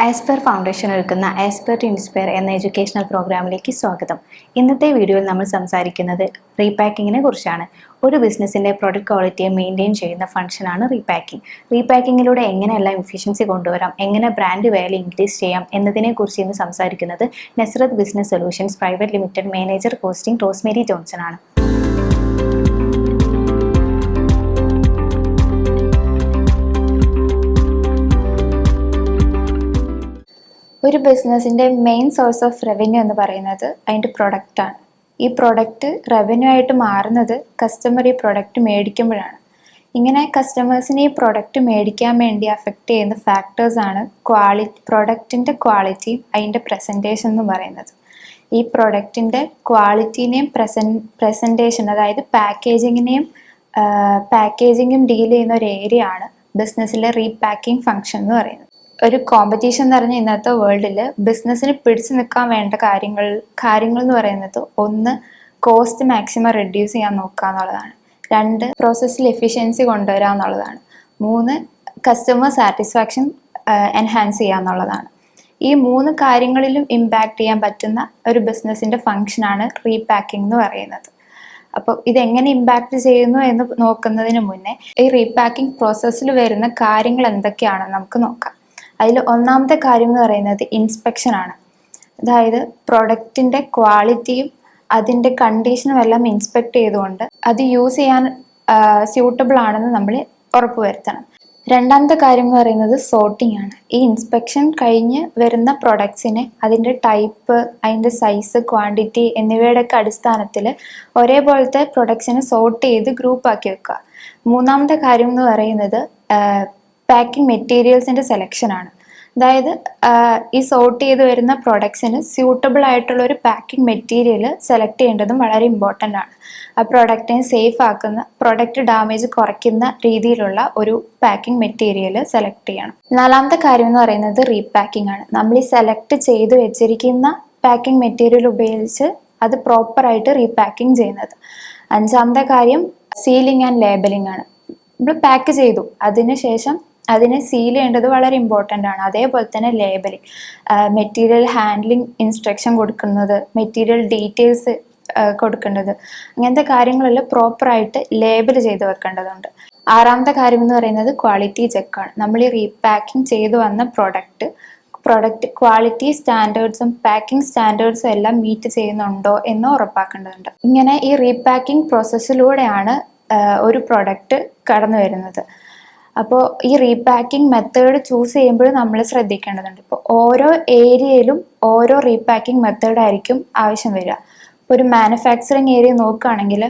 Aspire foundation ഒരുക്കുന്ന Asper to inspire എന്ന educational പ്രോഗ്രാമിലേക്ക് സ്വാഗതം. ഇന്നത്തെ വീഡിയോയിൽ നമ്മൾ സംസാരിക്കുന്നത് റീപാക്കിങ്ങിനെ കുറിച്ചാണ്. ഒരു ബിസിനസ്സിന്റെ പ്രൊഡക്റ്റ് ക്വാളിറ്റിയെ മെയിന്റെയിൻ ചെയ്യുന്ന ഫംഗ്ഷനാണ് റീപാക്കിംഗ് റീപാക്കിങ്ങിലൂടെ എങ്ങനെയെല്ലാം എഫിഷ്യൻസി കൊണ്ടുവരാം എങ്ങനെ ബ്രാൻഡ് വാല്യൂ ഇൻക്രീസ് ചെയ്യാം എന്നതിനെക്കുറിച്ച് ഇന്ന് സംസാരിക്കുന്നത് Nesrath business solutions private limited manager costing Rosemary Johnson ആണ്. ഒരു ബിസിനസ്സിന്റെ മെയിൻ സോഴ്സ് ഓഫ് റവന്യൂ എന്ന് പറയുന്നത് അതിന്റെ പ്രൊഡക്റ്റാണ് ഈ പ്രൊഡക്റ്റ് റവന്യൂ ആയിട്ട് മാറുന്നത് കസ്റ്റമർ ഈ പ്രൊഡക്റ്റ് മേടിക്കുമ്പോഴാണ്. ഇങ്ങനെ കസ്റ്റമേഴ്സിനെ ഈ പ്രൊഡക്റ്റ് മേടിക്കാൻ വേണ്ടി അഫക്റ്റ് ചെയ്യുന്ന ഫാക്ടേഴ്സാണ് ക്വാളിറ്റി പ്രൊഡക്റ്റിന്റെ ക്വാളിറ്റിയും അതിന്റെ പ്രസന്റേഷൻ എന്ന് പറയുന്നത്. ഈ പ്രൊഡക്റ്റിന്റെ ക്വാളിറ്റീനെയും പ്രസൻ പ്രസന്റേഷൻ അതായത് പാക്കേജിങ്ങിനെയും പാക്കേജിങ്ങും ഡീൽ ചെയ്യുന്ന ഒരു ഏരിയ ആണ് ബിസിനസ്സിലെ റീപാക്കിംഗ് ഫംഗ്ഷൻ എന്ന് പറയുന്നത്. ഒരു കോമ്പറ്റീഷൻ എന്ന് പറഞ്ഞ ഇന്നത്തെ വേൾഡിൽ ബിസിനസ്സിന് പിടിച്ചു നിൽക്കാൻ വേണ്ട കാര്യങ്ങൾ കാര്യങ്ങൾ എന്ന് പറയുന്നത് ഒന്ന് കോസ്റ്റ് മാക്സിമം റെഡ്യൂസ് ചെയ്യാൻ നോക്കുക എന്നുള്ളതാണ്. രണ്ട് പ്രോസസ്സിൽ എഫിഷ്യൻസി കൊണ്ടുവരിക എന്നുള്ളതാണ്. മൂന്ന് കസ്റ്റമർ സാറ്റിസ്ഫാക്ഷൻ എൻഹാൻസ് ചെയ്യുക എന്നുള്ളതാണ്. ഈ മൂന്ന് കാര്യങ്ങളിലും ഇമ്പാക്റ്റ് ചെയ്യാൻ പറ്റുന്ന ഒരു ബിസിനസ്സിന്റെ ഫങ്ഷനാണ് റീപാക്കിംഗ് എന്ന് പറയുന്നത്. അപ്പോൾ ഇതെങ്ങനെ ഇമ്പാക്റ്റ് ചെയ്യുന്നു എന്ന് നോക്കുന്നതിന് മുന്നേ ഈ റീപാക്കിംഗ് പ്രോസസ്സിൽ വരുന്ന കാര്യങ്ങൾ എന്തൊക്കെയാണെന്ന് നമുക്ക് നോക്കാം. അതിൽ ഒന്നാമത്തെ കാര്യം എന്ന് പറയുന്നത് ഇൻസ്പെക്ഷൻ ആണ്. അതായത് പ്രൊഡക്റ്റിന്റെ ക്വാളിറ്റിയും അതിന്റെ കണ്ടീഷനും എല്ലാം ഇൻസ്പെക്ട് ചെയ്തുകൊണ്ട് അത് യൂസ് ചെയ്യാൻ സ്യൂട്ടബിൾ ആണെന്ന് നമ്മൾ ഉറപ്പുവരുത്തണം രണ്ടാമത്തെ കാര്യം എന്ന് പറയുന്നത് സോർട്ടിംഗ് ആണ്. ഈ ഇൻസ്പെക്ഷൻ കഴിഞ്ഞ് വരുന്ന പ്രൊഡക്ട്സിനെ അതിന്റെ ടൈപ്പ് അതിന്റെ സൈസ് ക്വാണ്ടിറ്റി എന്നിവയുടെയൊക്കെ അടിസ്ഥാനത്തിൽ ഒരേപോലത്തെ പ്രൊഡക്ട്സിനെ സോർട്ട് ചെയ്ത് ഗ്രൂപ്പ് ആക്കി വെക്കുക. മൂന്നാമത്തെ കാര്യം എന്ന് പറയുന്നത് പാക്കിംഗ് മെറ്റീരിയൽസിന്റെ സെലക്ഷനാണ് അതായത് ഈ സോർട്ട് ചെയ്ത് വരുന്ന പ്രൊഡക്ട്സിന് സ്യൂട്ടബിൾ ആയിട്ടുള്ള ഒരു പാക്കിംഗ് മെറ്റീരിയൽ സെലക്ട് ചെയ്യേണ്ടതും വളരെ ഇമ്പോർട്ടന്റ് ആണ്. ആ പ്രോഡക്റ്റിനെ സേഫ് ആക്കുന്ന പ്രോഡക്റ്റ് ഡാമേജ് കുറയ്ക്കുന്ന രീതിയിലുള്ള ഒരു പാക്കിംഗ് മെറ്റീരിയൽ സെലക്ട് ചെയ്യണം. നാലാമത്തെ കാര്യം എന്ന് പറയുന്നത് റീപാക്കിംഗ് ആണ്. നമ്മൾ ഈ സെലക്ട് ചെയ്ത് വെച്ചിരിക്കുന്ന പാക്കിംഗ് മെറ്റീരിയൽ ഉപയോഗിച്ച് അത് പ്രോപ്പറായിട്ട് റീപാക്കിംഗ് ചെയ്യുന്നത്. അഞ്ചാമത്തെ കാര്യം സീലിംഗ് ആൻഡ് ലേബലിംഗ് ആണ്. നമ്മൾ പാക്ക് ചെയ്തു. അതിനുശേഷം അതിനെ സീൽ ചെയ്യേണ്ടത് വളരെ ഇമ്പോർട്ടന്റ് ആണ്. അതേപോലെ തന്നെ ലേബലിംഗ് മെറ്റീരിയൽ ഹാൻഡ്ലിംഗ് ഇൻസ്ട്രക്ഷൻ കൊടുക്കുന്നത് മെറ്റീരിയൽ ഡീറ്റെയിൽസ് കൊടുക്കേണ്ടത്. അങ്ങനത്തെ കാര്യങ്ങളെല്ലാം പ്രോപ്പറായിട്ട് ലേബൽ ചെയ്ത് വെക്കേണ്ടതുണ്ട്. ആറാമത്തെ കാര്യം എന്ന് പറയുന്നത് ക്വാളിറ്റി ചെക്കാണ് നമ്മൾ ഈ റീപാക്കിംഗ് ചെയ്തു വന്ന പ്രോഡക്റ്റ് പ്രൊഡക്റ്റ് ക്വാളിറ്റി സ്റ്റാൻഡേർഡ്സും പാക്കിംഗ് സ്റ്റാൻഡേർഡ്സും എല്ലാം മീറ്റ് ചെയ്യുന്നുണ്ടോ എന്ന് ഉറപ്പാക്കേണ്ടതുണ്ട്. ഇങ്ങനെ ഈ റീപാക്കിംഗ് പ്രോസസ്സിലൂടെയാണ് ഒരു പ്രൊഡക്റ്റ് കടന്നു വരുന്നത് അപ്പോൾ ഈ റീപാക്കിംഗ് മെത്തേഡ് ചൂസ് ചെയ്യുമ്പോൾ നമ്മൾ ശ്രദ്ധിക്കേണ്ടതുണ്ട്. ഇപ്പോൾ ഓരോ ഏരിയയിലും ഓരോ റീപാക്കിംഗ് മെത്തേഡ് ആയിരിക്കും ആവശ്യം വരിക. ഇപ്പോൾ ഒരു മാനുഫാക്ചറിങ് ഏരിയ നോക്കുകയാണെങ്കിൽ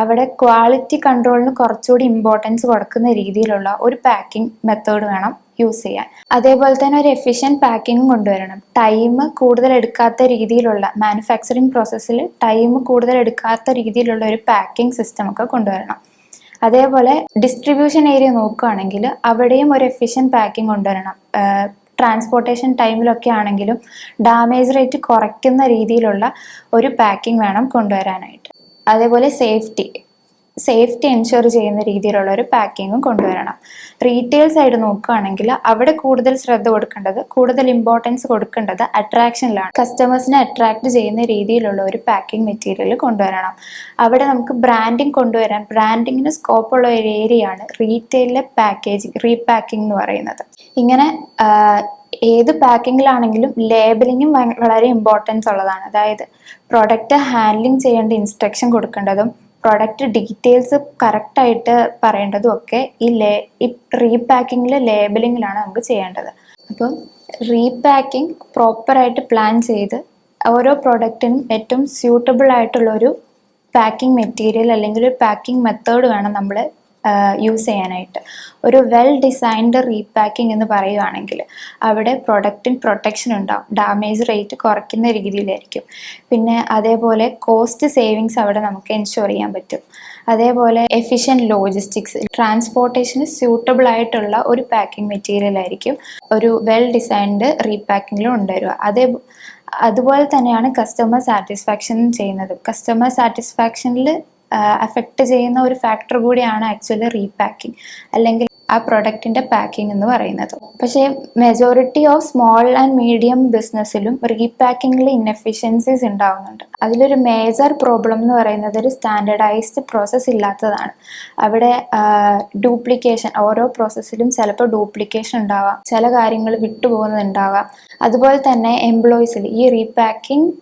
അവിടെ ക്വാളിറ്റി കൺട്രോളിന് കുറച്ചുകൂടി ഇമ്പോർട്ടൻസ് കൊടുക്കുന്ന രീതിയിലുള്ള ഒരു പാക്കിംഗ് മെത്തേഡ് വേണം യൂസ് ചെയ്യാൻ. അതേപോലെ തന്നെ ഒരു എഫിഷ്യന്റ് പാക്കിങ്ങും കൊണ്ടുവരണം. ടൈം കൂടുതൽ എടുക്കാത്ത രീതിയിലുള്ള മാനുഫാക്ചറിങ് പ്രോസസ്സിൽ ടൈം കൂടുതൽ എടുക്കാത്ത രീതിയിലുള്ള ഒരു പാക്കിംഗ് സിസ്റ്റം ഒക്കെ കൊണ്ടുവരണം. അതേപോലെ ഡിസ്ട്രിബ്യൂഷൻ ഏരിയ നോക്കുകയാണെങ്കിൽ അവിടെയും ഒരു എഫിഷ്യന്റ് പാക്കിംഗ് കൊണ്ടുവരണം. ട്രാൻസ്പോർട്ടേഷൻ ടൈമിലൊക്കെ ആണെങ്കിലും ഡാമേജ് റേറ്റ് കുറയ്ക്കുന്ന രീതിയിലുള്ള ഒരു പാക്കിംഗ് വേണം കൊണ്ടുവരാനായിട്ട്. അതേപോലെ സേഫ്റ്റി സേഫ്റ്റി എൻഷുർ ചെയ്യുന്ന രീതിയിലുള്ള ഒരു പാക്കിങ്ങും കൊണ്ടുവരണം. റീറ്റെയിൽ സൈഡ് നോക്കുകയാണെങ്കിൽ അവിടെ കൂടുതൽ ശ്രദ്ധ കൊടുക്കേണ്ടത് കൂടുതൽ ഇമ്പോർട്ടൻസ് കൊടുക്കേണ്ടത് അട്രാക്ഷനിലാണ് കസ്റ്റമേഴ്സിനെ അട്രാക്ട് ചെയ്യുന്ന രീതിയിലുള്ള ഒരു പാക്കിംഗ് മെറ്റീരിയൽ കൊണ്ടുവരണം. അവിടെ നമുക്ക് ബ്രാൻഡിങ് കൊണ്ടുവരാൻ ബ്രാൻഡിങ്ങിന് സ്കോപ്പുള്ള ഒരു ഏരിയയാണ് റീറ്റെയിലിലെ പാക്കേജിങ് റീപാക്കിംഗ് എന്ന് പറയുന്നത്. ഇങ്ങനെ ഏത് പാക്കിങ്ങിലാണെങ്കിലും ലേബലിങ്ങും വളരെ ഇമ്പോർട്ടൻസ് ഉള്ളതാണ്. അതായത് പ്രൊഡക്റ്റ് ഹാൻഡ്ലിങ് ചെയ്യേണ്ട ഇൻസ്ട്രക്ഷൻ കൊടുക്കേണ്ടതും പ്രൊഡക്റ്റ് ഡീറ്റെയിൽസ് കറക്റ്റായിട്ട് പറയേണ്ടതും ഒക്കെ ഈ ലേ ഈ റീപാക്കിങ്ങിൽ ലേബലിങ്ങിലാണ് നമുക്ക് ചെയ്യേണ്ടത്. അപ്പം റീപാക്കിംഗ് പ്രോപ്പറായിട്ട് പ്ലാൻ ചെയ്ത് ഓരോ പ്രൊഡക്റ്റിനും ഏറ്റവും സ്യൂട്ടബിൾ ആയിട്ടുള്ള ഒരു പാക്കിംഗ് മെറ്റീരിയൽ അല്ലെങ്കിൽ ഒരു പാക്കിംഗ് മെത്തേഡ് വേണം നമ്മൾ യൂസ് ചെയ്യാനായിട്ട്. ഒരു വെൽ ഡിസൈൻഡ് റീപാക്കിംഗ് എന്ന് പറയുകയാണെങ്കിൽ അവിടെ പ്രൊഡക്റ്റിന് പ്രൊട്ടക്ഷൻ ഉണ്ടാവും. ഡാമേജ് റേറ്റ് കുറയ്ക്കുന്ന രീതിയിലായിരിക്കും. പിന്നെ അതേപോലെ കോസ്റ്റ് സേവിങ്സ് അവിടെ നമുക്ക് എൻഷുർ ചെയ്യാൻ പറ്റും. അതേപോലെ എഫിഷ്യന്റ് ലോജിസ്റ്റിക്സ് ട്രാൻസ്പോർട്ടേഷന് സ്യൂട്ടബിൾ ആയിട്ടുള്ള ഒരു പാക്കിംഗ് മെറ്റീരിയൽ ആയിരിക്കും ഒരു വെൽ ഡിസൈൻഡ് റീപാക്കിങ്ങിലും ഉണ്ടായിരുക അതേ അതുപോലെ തന്നെയാണ് കസ്റ്റമർ സാറ്റിസ്ഫാക്ഷൻ ചെയ്യുന്നത്. കസ്റ്റമർ സാറ്റിസ്ഫാക്ഷനിൽ അഫക്റ്റ് ചെയ്യുന്ന ഒരു ഫാക്ടർ കൂടിയാണ് ആക്ച്വലി റീപാക്കിംഗ് അല്ലെങ്കിൽ ആ പ്രൊഡക്റ്റിന്റെ പാക്കിംഗ് എന്ന് പറയുന്നത്. പക്ഷേ majority of small and medium ബിസിനസ്സിലും റീപാക്കിങ്ങിൽ ഇൻഎഫിഷ്യൻസീസ് ഉണ്ടാകുന്നുണ്ട് അതിലൊരു മേജർ പ്രോബ്ലം എന്ന് പറയുന്നത് ഒരു സ്റ്റാൻഡർഡൈസ്ഡ് പ്രോസസ്സ് ഇല്ലാത്തതാണ്. അവിടെ ഡ്യൂപ്ലിക്കേഷൻ ഓരോ പ്രോസസ്സിലും ചിലപ്പോൾ ഡ്യൂപ്ലിക്കേഷൻ ഉണ്ടാവാം. ചില കാര്യങ്ങൾ വിട്ടുപോകുന്നുണ്ടാവാം. അതുപോലെ തന്നെ എംപ്ലോയീസിൽ ഈ റീപാക്കിംഗ്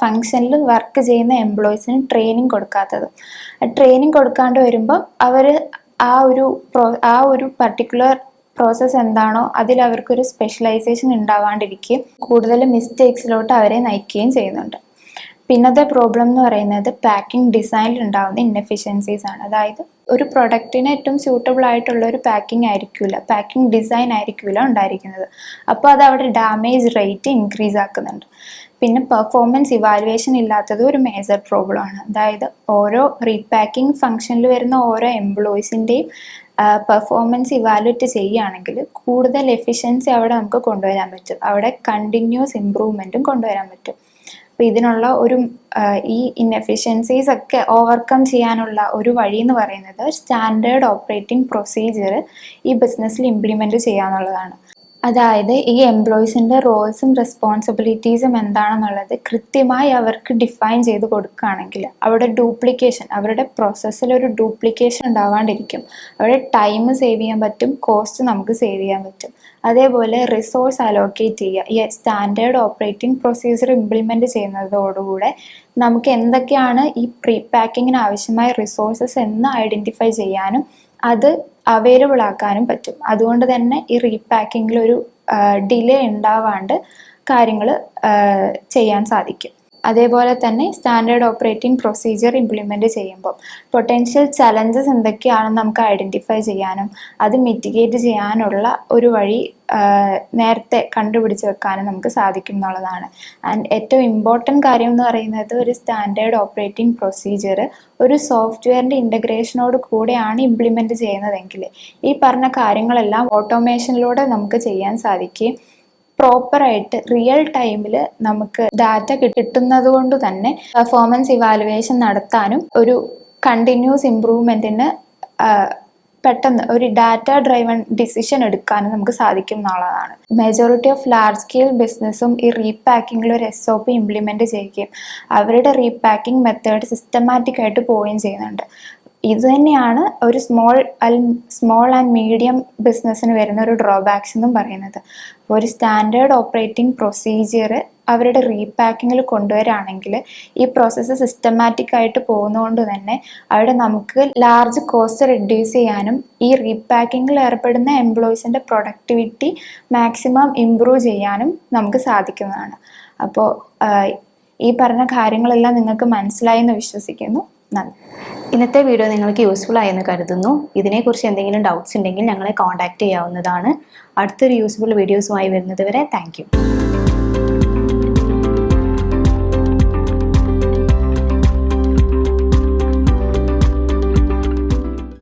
ഫങ്ഷനിൽ വർക്ക് ചെയ്യുന്ന എംപ്ലോയീസിന് ട്രെയിനിങ് കൊടുക്കാത്തത്. ട്രെയിനിങ് കൊടുക്കാണ്ട് വരുമ്പോൾ അവർ ആ ഒരു പ്രോ ആ ഒരു പർട്ടിക്കുലർ പ്രോസസ്സ് എന്താണോ അതിൽ അവർക്കൊരു സ്പെഷ്യലൈസേഷൻ ഉണ്ടാവാണ്ടിരിക്കുകയും കൂടുതൽ മിസ്റ്റേക്സിലോട്ട് അവരെ നയിക്കുകയും ചെയ്യുന്നുണ്ട്. പിന്നത്തെ പ്രോബ്ലം എന്ന് പറയുന്നത് പാക്കിംഗ് ഡിസൈനിൽ ഉണ്ടാകുന്ന ഇൻഎഫിഷ്യൻസീസ് ആണ്. അതായത് ഒരു പ്രൊഡക്റ്റിന് ഏറ്റവും സ്യൂട്ടബിൾ ആയിട്ടുള്ള ഒരു പാക്കിംഗ് ആയിരിക്കില്ല പാക്കിംഗ് ഡിസൈൻ ആയിരിക്കില്ല ഉണ്ടായിരിക്കുന്നത്. അപ്പോൾ അത് അവിടെ ഡാമേജ് റേറ്റ് ഇൻക്രീസ് ആക്കുന്നുണ്ട്. പിന്നെ പെർഫോമൻസ് ഇവാലുവേഷൻ ഇല്ലാത്തത് ഒരു മേജർ പ്രോബ്ലം ആണ്. അതായത് ഓരോ റീപാക്കിംഗ് ഫംഗ്ഷനിൽ വരുന്ന ഓരോ എംപ്ലോയീസിന്റെയും പെർഫോമൻസ് ഇവാലുവേറ്റ് ചെയ്യുകയാണെങ്കിൽ കൂടുതൽ എഫിഷ്യൻസി അവിടെ നമുക്ക് കൊണ്ടുവരാൻ പറ്റും. അവിടെ കണ്ടിന്യൂസ് ഇമ്പ്രൂവ്മെന്റും കൊണ്ടുവരാൻ പറ്റും. അപ്പോൾ ഇതിനുള്ള ഒരു ഈ ഇൻഎഫിഷ്യൻസീസ് ഒക്കെ ഓവർകം ചെയ്യാനുള്ള ഒരു വഴി എന്ന് പറയുന്നത് സ്റ്റാൻഡേർഡ് ഓപ്പറേറ്റിംഗ് പ്രൊസീജിയർ ഈ ബിസിനസ്സിൽ ഇംപ്ലിമെന്റ് ചെയ്യാന്നുള്ളതാണ്. അതായത് ഈ എംപ്ലോയീസിന്റെ റോൾസും റെസ്പോൺസിബിലിറ്റീസും എന്താണെന്നുള്ളത് കൃത്യമായി അവർക്ക് ഡിഫൈൻ ചെയ്ത് കൊടുക്കുകയാണെങ്കിൽ അവിടെ ഡ്യൂപ്ലിക്കേഷൻ അവരുടെ പ്രോസസ്സിൽ ഒരു ഡ്യൂപ്ലിക്കേഷൻ ഉണ്ടാവാണ്ടിരിക്കും. അവരുടെ ടൈം സേവ് ചെയ്യാൻ പറ്റും കോസ്റ്റ് നമുക്ക് സേവ് ചെയ്യാൻ പറ്റും. അതേപോലെ റിസോഴ്സ് അലോക്കേറ്റ് ചെയ്യുക. ഈ സ്റ്റാൻഡേർഡ് ഓപ്പറേറ്റിംഗ് പ്രൊസീജിയർ ഇംപ്ലിമെന്റ് ചെയ്യുന്നതോടുകൂടെ നമുക്ക് എന്തൊക്കെയാണ് ഈ പ്രീ പാക്കിങ്ങിന് ആവശ്യമായ റിസോഴ്സസ് എന്ന് ഐഡന്റിഫൈ ചെയ്യാനും അത് അവൈലബിൾ ആക്കാനും പറ്റും. അതുകൊണ്ട് തന്നെ ഈ റീപാക്കിങ്ങിൽ ഒരു ഡിലേ ഉണ്ടാവാണ്ട് കാര്യങ്ങൾ ചെയ്യാൻ സാധിക്കും. അതേപോലെ തന്നെ സ്റ്റാൻഡേർഡ് ഓപ്പറേറ്റിംഗ് പ്രൊസീജിയർ ഇംപ്ലിമെന്റ് ചെയ്യുമ്പോൾ പൊട്ടൻഷ്യൽ ചലഞ്ചസ് എന്തൊക്കെയാണെന്ന് നമുക്ക് ഐഡന്റിഫൈ ചെയ്യാനും അത് മിറ്റിഗേറ്റ് ചെയ്യാനുള്ള ഒരു വഴി നേരത്തെ കണ്ടുപിടിച്ച് വെക്കാനും നമുക്ക് സാധിക്കും എന്നുള്ളതാണ് ആൻഡ് ഏറ്റവും ഇമ്പോർട്ടന്റ് കാര്യം എന്ന് പറയുന്നത് ഒരു സ്റ്റാൻഡേർഡ് ഓപ്പറേറ്റിംഗ് പ്രൊസീജിയർ ഒരു സോഫ്റ്റ്വെയറിന്റെ ഇന്റഗ്രേഷനോട് കൂടെയാണ് ഇംപ്ലിമെന്റ് ചെയ്യുന്നതെങ്കിൽ ഈ പറഞ്ഞ കാര്യങ്ങളെല്ലാം ഓട്ടോമേഷനിലൂടെ നമുക്ക് ചെയ്യാൻ സാധിക്കുകയും പ്രോപ്പറായിട്ട് റിയൽ ടൈമിൽ നമുക്ക് ഡാറ്റ കിട്ടുന്നത് കൊണ്ട് തന്നെ പെർഫോമൻസ് ഇവാലുവേഷൻ നടത്താനും ഒരു കണ്ടിന്യൂസ് ഇമ്പ്രൂവ്മെന്റിന് പെട്ടെന്ന് ഒരു ഡാറ്റ ഡ്രൈവൺ ഡിസിഷൻ എടുക്കാനും നമുക്ക് സാധിക്കും എന്നുള്ളതാണ്. മെജോറിറ്റി ഓഫ് ലാർജ് സ്കെയിൽ ബിസിനസ്സും ഈ റീപാക്കിങ്ങിൽ ഒരു എസ് ഒ പി ഇംപ്ലിമെന്റ് ചെയ്യുകയും അവരുടെ റീപാക്കിംഗ് മെത്തേഡ് സിസ്റ്റമാറ്റിക് ആയിട്ട് പോവുകയും ചെയ്യുന്നുണ്ട്. ഇത് തന്നെയാണ് ഒരു സ്മോൾ സ്മോൾ ആൻഡ് മീഡിയം ബിസിനസ്സിന് വരുന്ന ഒരു ഡ്രോബാക്സ് എന്നും പറയുന്നത്. ഒരു സ്റ്റാൻഡേർഡ് ഓപ്പറേറ്റിംഗ് പ്രൊസീജിയർ അവരുടെ റീപാക്കിങ്ങിൽ കൊണ്ടുവരാണെങ്കിൽ ഈ പ്രോസസ്സ് സിസ്റ്റമാറ്റിക് ആയിട്ട് പോകുന്നതുകൊണ്ട് തന്നെ അവിടെ നമുക്ക് ലാർജ് കോസ്റ്റ് റെഡ്യൂസ് ചെയ്യാനും ഈ റീപാക്കിങ്ങിൽ ഏർപ്പെടുന്ന എംപ്ലോയീസിന്റെ പ്രൊഡക്ടിവിറ്റി മാക്സിമം ഇമ്പ്രൂവ് ചെയ്യാനും നമുക്ക് സാധിക്കുന്നതാണ്. അപ്പോൾ ഈ പറഞ്ഞ കാര്യങ്ങളെല്ലാം നിങ്ങൾക്ക് മനസ്സിലായി എന്ന് വിശ്വസിക്കുന്നു. നന്ദി ഇന്നത്തെ വീഡിയോ നിങ്ങൾക്ക് യൂസ്ഫുൾ ആയെന്ന് കരുതുന്നു. ഇതിനെക്കുറിച്ച് എന്തെങ്കിലും ഡൗട്ട്സ് ഉണ്ടെങ്കിൽ ഞങ്ങളെ കോൺടാക്റ്റ് ചെയ്യാവുന്നതാണ്. അടുത്തൊരു യൂസ്ഫുൾ വീഡിയോസുമായി വരുന്നത് വരെ താങ്ക്